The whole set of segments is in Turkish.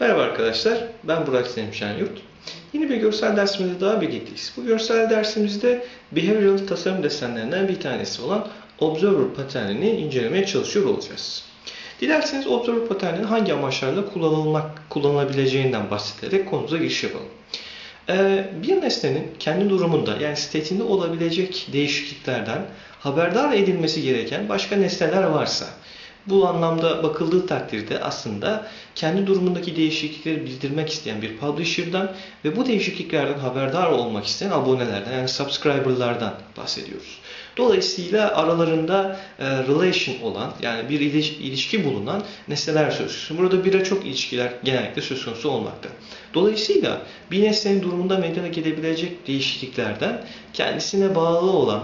Merhaba arkadaşlar, ben Burak Selim Şenyurt. Yeni bir görsel dersimizde daha birlikteyiz. Bu görsel dersimizde behavioral tasarım desenlerinden bir tanesi olan Observer paternini incelemeye çalışıyor olacağız. Dilerseniz Observer paterninin hangi amaçlarla kullanılmak, kullanılabileceğinden bahsederek konumuza giriş yapalım. Ee, bir nesnenin kendi durumunda yani state'inde olabilecek değişikliklerden haberdar edilmesi gereken başka nesneler varsa bu anlamda bakıldığı takdirde aslında kendi durumundaki değişiklikleri bildirmek isteyen bir publisher'dan ve bu değişikliklerden haberdar olmak isteyen abonelerden yani subscriber'lardan bahsediyoruz. Dolayısıyla aralarında e, relation olan yani bir iliş- ilişki bulunan nesneler söz konusu. Burada birçok ilişkiler genellikle söz konusu olmakta. Dolayısıyla bir nesnenin durumunda meydana gelebilecek değişikliklerden kendisine bağlı olan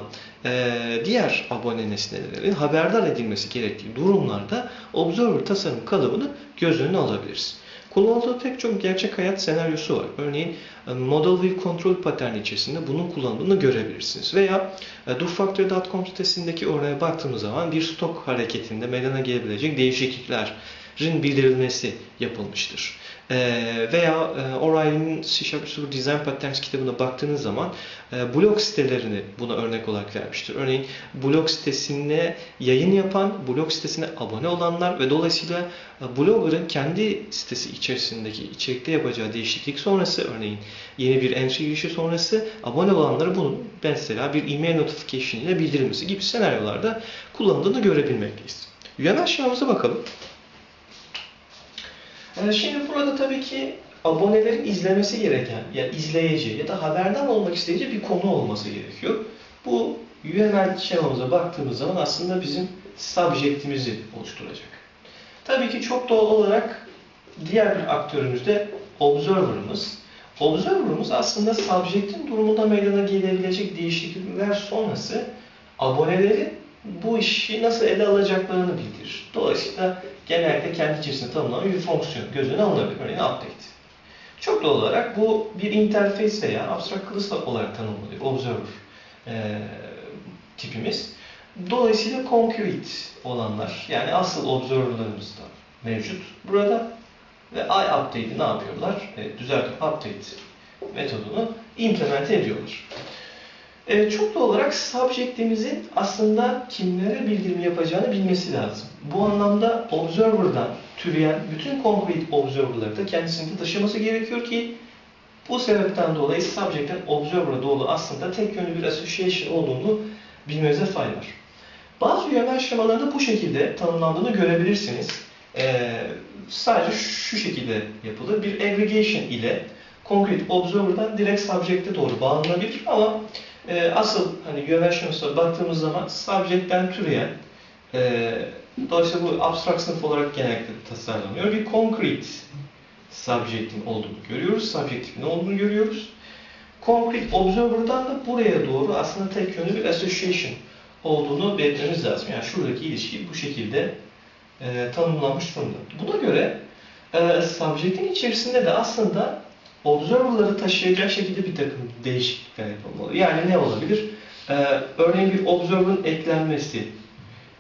diğer abone nesnelerin haberdar edilmesi gerektiği durumlarda Observer tasarım kalıbını göz önüne alabiliriz. Kullanıldığı pek çok gerçek hayat senaryosu var. Örneğin e, Model View Control paterni içerisinde bunun kullanıldığını görebilirsiniz. Veya e, DoFactory.com sitesindeki örneğe baktığımız zaman bir stok hareketinde meydana gelebilecek değişikliklerin bildirilmesi yapılmıştır. E, veya e, O'Reilly'nin C Sharp Design Patterns kitabına baktığınız zaman e, blog sitelerini buna örnek olarak vermiştir. Örneğin blog sitesine yayın yapan, blog sitesine abone olanlar ve dolayısıyla e, blogger'ın kendi sitesi içerisindeki içerikte yapacağı değişiklik sonrası örneğin yeni bir entry girişi sonrası abone olanlara bunun mesela bir e-mail notification ile bildirilmesi gibi senaryolarda kullanıldığını görebilmekteyiz. UML şemamıza bakalım. Ee, Şimdi burada tabii ki abonelerin izlemesi gereken ya izleyici ya da haberden olmak isteyici bir konu olması gerekiyor. Bu UML şemamıza baktığımız zaman aslında bizim subject'imizi oluşturacak. Tabii ki çok doğal olarak diğer bir aktörümüz de observer'ımız. Observer'ımız aslında subject'in durumunda meydana gelebilecek değişiklikler sonrası aboneleri bu işi nasıl ele alacaklarını bildirir. Dolayısıyla genellikle kendi içerisinde tanımlanan bir fonksiyon göz önüne alınabilir. Örneğin update. Çok doğal olarak bu bir interface veya abstract class olarak tanımlanıyor. Observer eee, tipimiz. Dolayısıyla concrete olanlar yani asıl observerlarımız da mevcut burada. Ve iUpdate'i ne yapıyorlar? E, düzeltip update metodunu implement ediyorlar. E, çok doğal olarak subject'imizin aslında kimlere bildirim yapacağını bilmesi lazım. Bu anlamda observer'dan türeyen bütün concrete observer'ları da kendisinde taşıması gerekiyor ki bu sebepten dolayı subject'ten observer'a doğru aslında tek yönlü bir association olduğunu bilmenize fayda var. Bazı UML şemalarında bu şekilde tanımlandığını görebilirsiniz. Ee, sadece şu şekilde yapılır. Bir aggregation ile concrete observer'dan direkt subject'e doğru bağlanabilir ama e, asıl hani şemasına baktığımız zaman subject'ten türeyen e, dolayısıyla bu abstract sınıf olarak genellikle tasarlanıyor. Bir concrete subject'in olduğunu görüyoruz. Subject'in ne olduğunu görüyoruz. Concrete observer'dan da buraya doğru aslında tek yönlü bir association olduğunu belirtmemiz lazım. Yani şuradaki ilişki bu şekilde e, tanımlanmış durumda. Buna göre e, subject'in içerisinde de aslında observer'ları taşıyacak şekilde bir takım değişiklikler yapılmalı. Yani ne olabilir? E, örneğin bir observer'ın eklenmesi,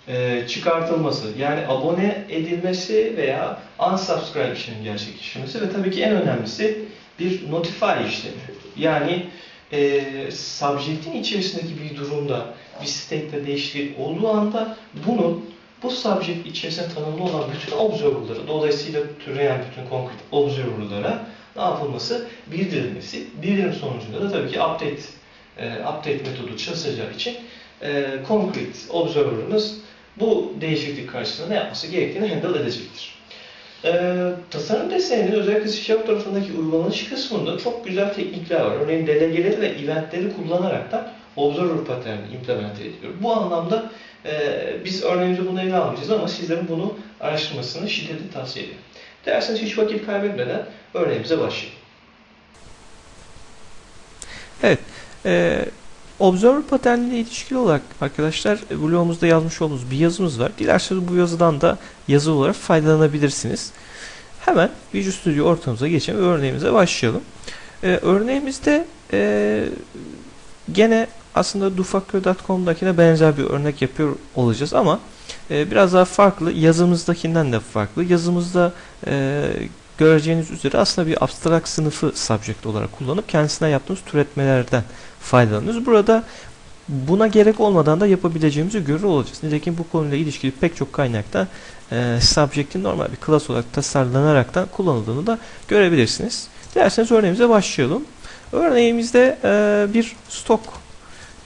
e, çıkartılması, yani abone edilmesi veya unsubscribe'ın gerçekleşmesi ve tabii ki en önemlisi bir notify işlemi. Yani e, subject'in içerisindeki bir durumda bir state'de değişiklik olduğu anda bunun bu subject içerisinde tanımlı olan bütün observer'lara, dolayısıyla türeyen bütün concrete observer'lara ne yapılması? Bildirilmesi. Bildirim sonucunda da tabii ki update e, update metodu çalışacağı için e, concrete observer'ımız bu değişiklik karşısında ne yapması gerektiğini handle edecektir. Ee, tasarım deseninin özellikle C tarafındaki uygulanış kısmında çok güzel teknikler var. Örneğin delegeleri ve eventleri kullanarak da observer pattern'i implement ediliyor. Bu anlamda e, biz örneğimizde bunu ele almayacağız ama sizlerin bunu araştırmasını şiddetle tavsiye ederim. Derseniz hiç vakit kaybetmeden örneğimize başlayalım. Evet. E, Observer paternine ilişkili olarak arkadaşlar e, blogumuzda yazmış olduğumuz bir yazımız var. Dilerseniz bu yazıdan da yazı olarak faydalanabilirsiniz. Hemen Visual Studio ortamımıza geçelim ve örneğimize başlayalım. Ee, örneğimizde e, gene aslında dufakö.com'dakine benzer bir örnek yapıyor olacağız ama e, biraz daha farklı. Yazımızdakinden de farklı. Yazımızda e, göreceğiniz üzere aslında bir abstract sınıfı subject olarak kullanıp kendisine yaptığımız türetmelerden faydalanıyoruz. Burada buna gerek olmadan da yapabileceğimizi görür olacağız. Nitekim bu konuyla ilişkili pek çok kaynakta e, subject'in normal bir klas olarak tasarlanaraktan kullanıldığını da görebilirsiniz. Dilerseniz örneğimize başlayalım. Örneğimizde e, bir stok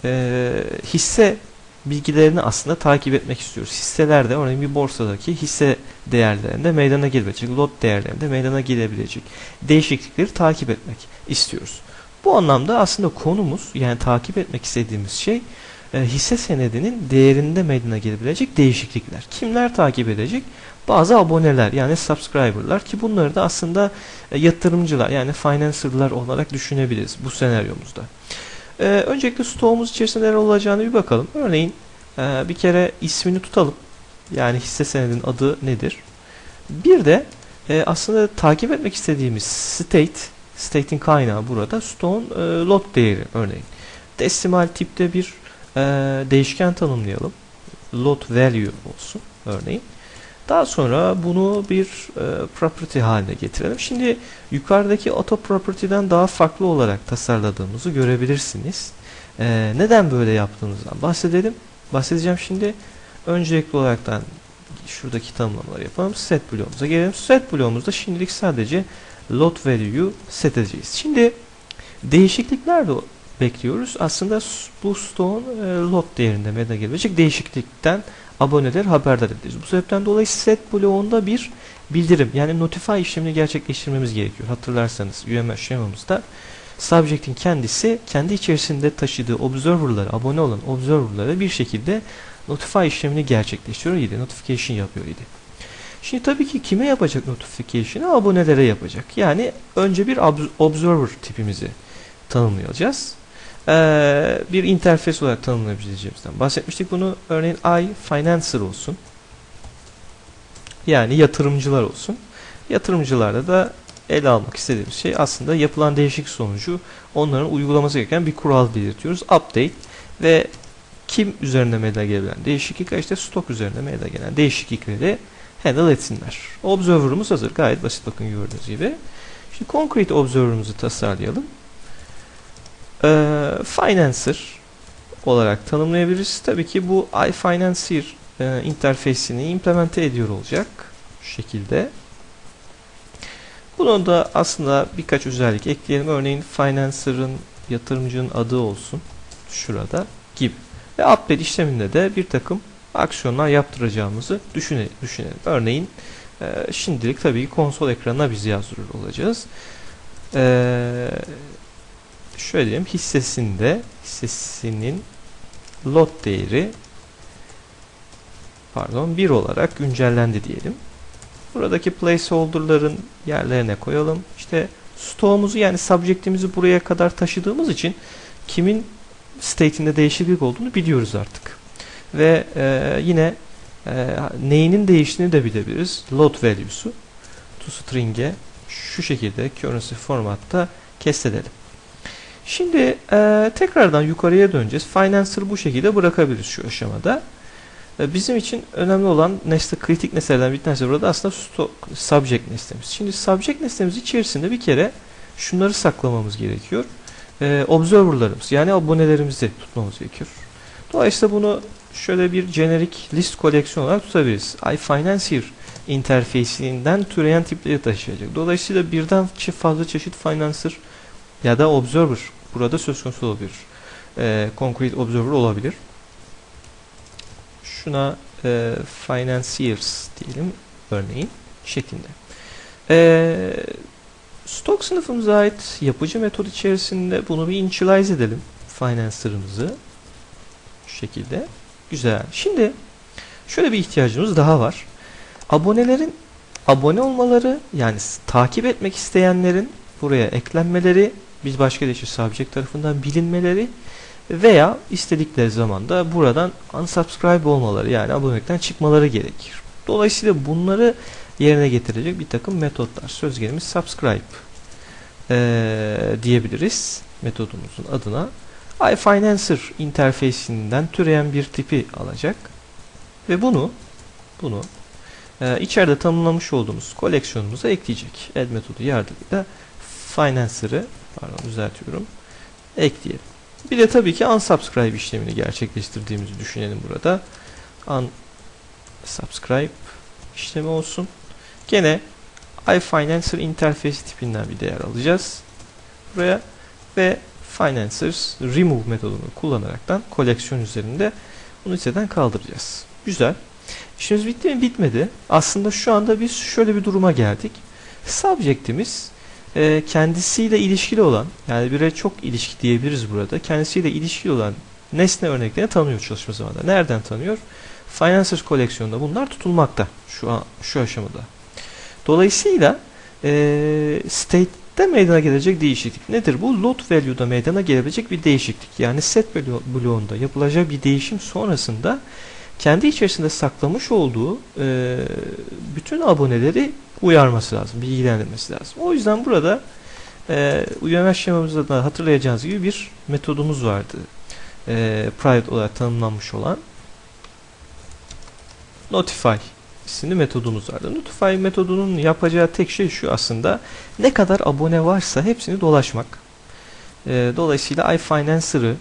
e, hisse bilgilerini aslında takip etmek istiyoruz. Hisselerde örneğin bir borsadaki hisse değerlerinde meydana gelebilecek, lot değerlerinde meydana gelebilecek değişiklikleri takip etmek istiyoruz. Bu anlamda aslında konumuz yani takip etmek istediğimiz şey e, hisse senedinin değerinde meydana gelebilecek değişiklikler. Kimler takip edecek? Bazı aboneler yani subscriber'lar ki bunları da aslında e, yatırımcılar yani financer'lar olarak düşünebiliriz bu senaryomuzda. E, öncelikle stoğumuz içerisinde neler olacağını bir bakalım. Örneğin e, bir kere ismini tutalım. Yani hisse senedinin adı nedir? Bir de e, aslında takip etmek istediğimiz state, state'in kaynağı burada stoğun e, lot değeri örneğin. Desimal tipte bir e, değişken tanımlayalım. Lot value olsun örneğin. Daha sonra bunu bir e, property haline getirelim. Şimdi yukarıdaki auto property'den daha farklı olarak tasarladığımızı görebilirsiniz. E, neden böyle yaptığımızdan bahsedelim. Bahsedeceğim şimdi. Öncelikli olaraktan şuradaki tanımlamaları yapalım. Set bloğumuza gelelim. Set bloğumuzda şimdilik sadece lot value'yu set edeceğiz. Şimdi değişiklikler de bekliyoruz. Aslında bu stoğun e, lot değerinde meydana gelebilecek değişiklikten aboneler haberdar edeceğiz. Bu sebepten dolayı set bloğunda bir bildirim yani notify işlemini gerçekleştirmemiz gerekiyor. Hatırlarsanız UML şemamızda subject'in kendisi kendi içerisinde taşıdığı observer'lara, abone olan observer'lara bir şekilde notify işlemini gerçekleştiriyor idi. Notification yapıyor idi. Şimdi tabii ki kime yapacak notification'ı? Abonelere yapacak. Yani önce bir observer tipimizi tanımlayacağız. Ee, bir interfeys olarak tanımlayabileceğimizden bahsetmiştik. Bunu örneğin I Financer olsun. Yani yatırımcılar olsun. Yatırımcılarda da ele almak istediğimiz şey aslında yapılan değişik sonucu onların uygulaması gereken bir kural belirtiyoruz. Update ve kim üzerinde meydana gelen değişiklik işte stok üzerinde meydana gelen değişiklikleri handle etsinler. Observer'ımız hazır. Gayet basit bakın gördüğünüz gibi. Şimdi concrete observer'ımızı tasarlayalım. Ee, financer olarak tanımlayabiliriz. Tabii ki bu iFinancier e, interfeysini implemente ediyor olacak. Şu şekilde. Bunu da aslında birkaç özellik ekleyelim. Örneğin Financer'ın yatırımcının adı olsun. Şurada gibi. Ve update işleminde de bir takım aksiyonlar yaptıracağımızı düşünelim. düşünelim. Örneğin e, şimdilik tabii ki konsol ekranına biz yazdırır olacağız. Eee şöyle diyelim hissesinde hissesinin lot değeri pardon 1 olarak güncellendi diyelim. Buradaki placeholder'ların yerlerine koyalım. İşte stoğumuzu yani subject'imizi buraya kadar taşıdığımız için kimin state'inde değişiklik olduğunu biliyoruz artık. Ve e, yine e, neyinin değiştiğini de bilebiliriz. Load value'su to string'e şu şekilde currency formatta kestedelim. Şimdi e, tekrardan yukarıya döneceğiz. Financer bu şekilde bırakabiliriz şu aşamada. E, bizim için önemli olan nesne, kritik nesnelerden bir tanesi burada aslında stock, subject nesnemiz. Şimdi subject nesnemiz içerisinde bir kere şunları saklamamız gerekiyor. E, observer'larımız yani abonelerimizi tutmamız gerekiyor. Dolayısıyla bunu şöyle bir generic list koleksiyon olarak tutabiliriz. iFinancier interfeysinden türeyen tipleri taşıyacak. Dolayısıyla birden fazla çeşit financer ya da observer burada söz konusu olabilir. E, concrete observer olabilir. Şuna e, financiers diyelim örneğin şeklinde. E, stock sınıfımıza ait yapıcı metod içerisinde bunu bir initialize edelim. Financer'ımızı şu şekilde. Güzel. Şimdi şöyle bir ihtiyacımız daha var. Abonelerin abone olmaları yani takip etmek isteyenlerin buraya eklenmeleri biz başka bir subject tarafından bilinmeleri veya istedikleri zaman da buradan unsubscribe olmaları yani abonelikten çıkmaları gerekir. Dolayısıyla bunları yerine getirecek bir takım metotlar. Söz gelimi subscribe e, diyebiliriz metodumuzun adına. iFinancer interfeysinden türeyen bir tipi alacak ve bunu bunu e, içeride tanımlamış olduğumuz koleksiyonumuza ekleyecek. Add metodu yardımıyla Financer'ı pardon düzeltiyorum ekleyelim. Bir de tabii ki unsubscribe işlemini gerçekleştirdiğimizi düşünelim burada. Unsubscribe işlemi olsun. Gene iFinancer interface tipinden bir değer alacağız. Buraya ve Financers remove metodunu kullanaraktan koleksiyon üzerinde bunu listeden kaldıracağız. Güzel. İşimiz bitti mi? Bitmedi. Aslında şu anda biz şöyle bir duruma geldik. Subject'imiz e, kendisiyle ilişkili olan yani bire çok ilişki diyebiliriz burada. Kendisiyle ilişkili olan nesne örneklerini tanıyor çalışma zamanında. Nereden tanıyor? Financers koleksiyonunda bunlar tutulmakta şu an şu aşamada. Dolayısıyla e, state'de meydana gelecek değişiklik nedir? Bu load value'da meydana gelebilecek bir değişiklik. Yani set blo- bloğunda yapılacak bir değişim sonrasında kendi içerisinde saklamış olduğu e, bütün aboneleri uyarması lazım, bilgilendirmesi lazım. O yüzden burada e, UML şemamızda da hatırlayacağınız gibi bir metodumuz vardı. E, private olarak tanımlanmış olan notify isimli metodumuz vardı. Notify metodunun yapacağı tek şey şu aslında. Ne kadar abone varsa hepsini dolaşmak. E, dolayısıyla iFinancer'ı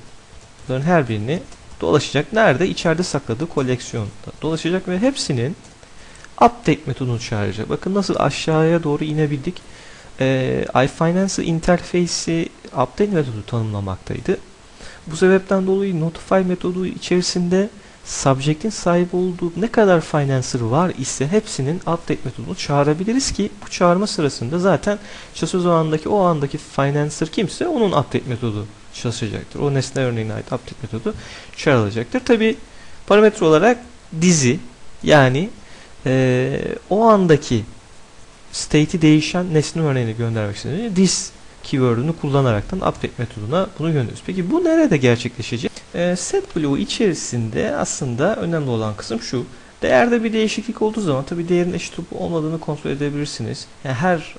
her birini dolaşacak. Nerede? İçeride sakladığı koleksiyonda dolaşacak ve hepsinin update metodunu çağıracak. Bakın nasıl aşağıya doğru inebildik. Ee, iFinancer interface'i update metodu tanımlamaktaydı. Bu sebepten dolayı notify metodu içerisinde subject'in sahip olduğu ne kadar financer var ise hepsinin update metodunu çağırabiliriz ki bu çağırma sırasında zaten çalışma zamanındaki o andaki financer kimse onun update metodu çalışacaktır. O nesne örneğine ait update metodu çağrılacaktır. Tabi parametre olarak dizi yani e, o andaki state'i değişen nesne örneğini göndermek istediğinde this keyword'ünü kullanaraktan update metoduna bunu gönderiyoruz. Peki bu nerede gerçekleşecek? E, set bloğu içerisinde aslında önemli olan kısım şu. Değerde bir değişiklik olduğu zaman tabi değerin eşit olup olmadığını kontrol edebilirsiniz. Yani her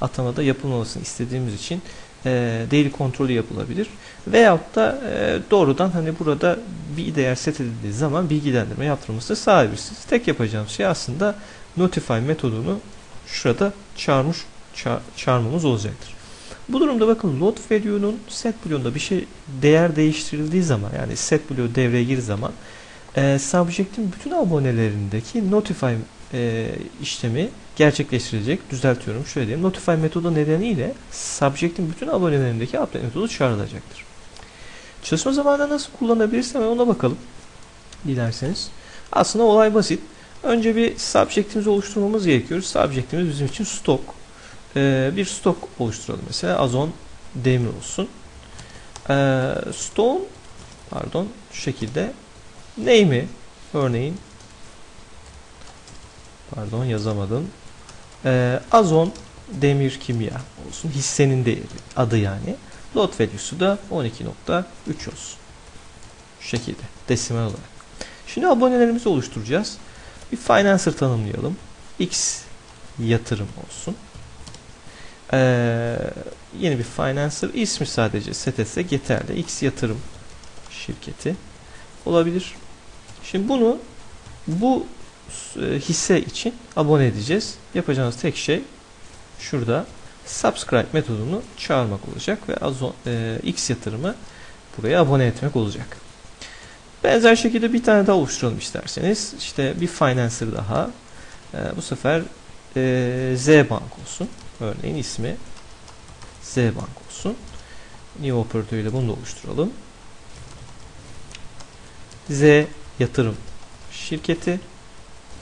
atamada yapılmasını istediğimiz için e, kontrolü yapılabilir. Veyahut da e, doğrudan hani burada bir değer set edildiği zaman bilgilendirme yaptırılmasını sağlayabilirsiniz. Tek yapacağım şey aslında notify metodunu şurada çağırmış ça çağırmamız olacaktır. Bu durumda bakın load value'nun set bloğunda bir şey değer değiştirildiği zaman yani set bloğu devreye girdiği zaman e, subject'in bütün abonelerindeki notify e, işlemi gerçekleştirilecek. Düzeltiyorum. Şöyle diyeyim. Notify metodu nedeniyle subject'in bütün abonelerindeki update metodu çağrılacaktır. Çalışma zamanında nasıl kullanabilirsem ona bakalım. Dilerseniz. Aslında olay basit. Önce bir subject'imizi oluşturmamız gerekiyor. Subject'imiz bizim için stok. Ee, bir stok oluşturalım. Mesela Azon demir olsun. Ee, stone pardon şu şekilde name'i örneğin pardon yazamadım. Ee, azon demir kimya olsun. Hissenin değeri adı yani. Load value'su da 12.3 olsun. Şu şekilde desimal olarak. Şimdi abonelerimizi oluşturacağız. Bir financer tanımlayalım. X yatırım olsun. Ee, yeni bir financer ismi sadece set etsek yeterli. X yatırım şirketi olabilir. Şimdi bunu bu e, hisse için abone edeceğiz. Yapacağınız tek şey şurada subscribe metodunu çağırmak olacak ve Azon, e, X yatırımı buraya abone etmek olacak. Benzer şekilde bir tane daha oluşturalım isterseniz. İşte bir financer daha. E, bu sefer e, Z Bank olsun. Örneğin ismi Z Bank olsun. New operatörüyle bunu da oluşturalım. Z yatırım şirketi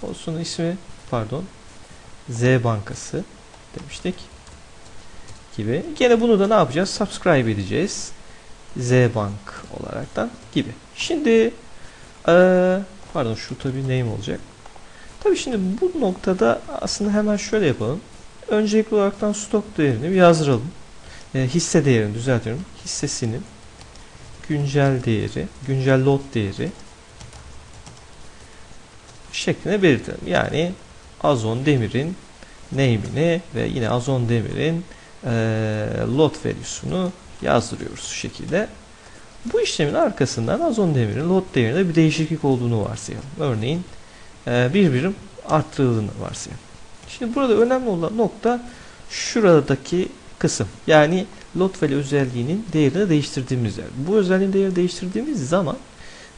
olsun ismi pardon Z Bankası demiştik gibi. Gene bunu da ne yapacağız? Subscribe edeceğiz. Z Bank olaraktan gibi. Şimdi ee, pardon şu tabi name olacak. Tabi şimdi bu noktada aslında hemen şöyle yapalım. Öncelikli olaraktan stok değerini bir yazdıralım. E, hisse değerini düzeltiyorum. Hissesinin güncel değeri, güncel lot değeri şeklinde belirtelim. Yani Azon Demir'in name'ini ve yine Azon Demir'in e, lot value'sunu yazdırıyoruz şu şekilde. Bu işlemin arkasından azon demirin lot değerinde bir değişiklik olduğunu varsayalım. Örneğin e, bir birim arttırıldığını varsayalım. Şimdi burada önemli olan nokta şuradaki kısım. Yani lot value özelliğinin değerini değiştirdiğimiz yer. Bu özelliğin değerini değiştirdiğimiz zaman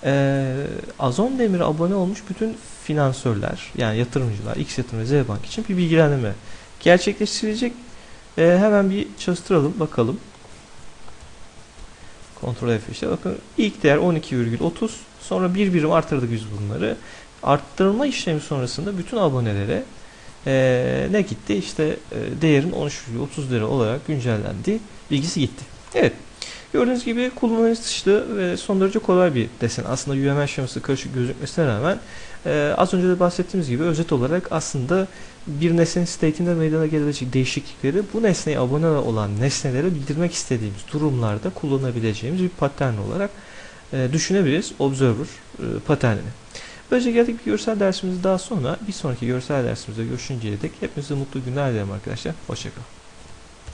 e, Azon Demir'e abone olmuş bütün finansörler yani yatırımcılar X yatırım ve Z Bank için bir bilgilendirme gerçekleştirilecek. E, hemen bir çalıştıralım bakalım. Kontrol F5'te bakın ilk değer 12,30 sonra bir birim artırdık biz bunları. Arttırma işlemi sonrasında bütün abonelere e, ne gitti? İşte e, değerin 13,30 lira olarak güncellendi. Bilgisi gitti. Evet. Gördüğünüz gibi kullanıcı dışlı ve son derece kolay bir desen. Aslında UML şeması karışık gözükmesine rağmen e, az önce de bahsettiğimiz gibi özet olarak aslında bir nesnenin state'inde meydana gelecek değişiklikleri bu nesneye abone olan nesnelere bildirmek istediğimiz durumlarda kullanabileceğimiz bir patern olarak e, düşünebiliriz Observer e, paternini. Böylece geldik bir görsel dersimiz daha sonra bir sonraki görsel dersimizde görüşünceye dek hepinize mutlu günler dilerim arkadaşlar. Hoşçakalın.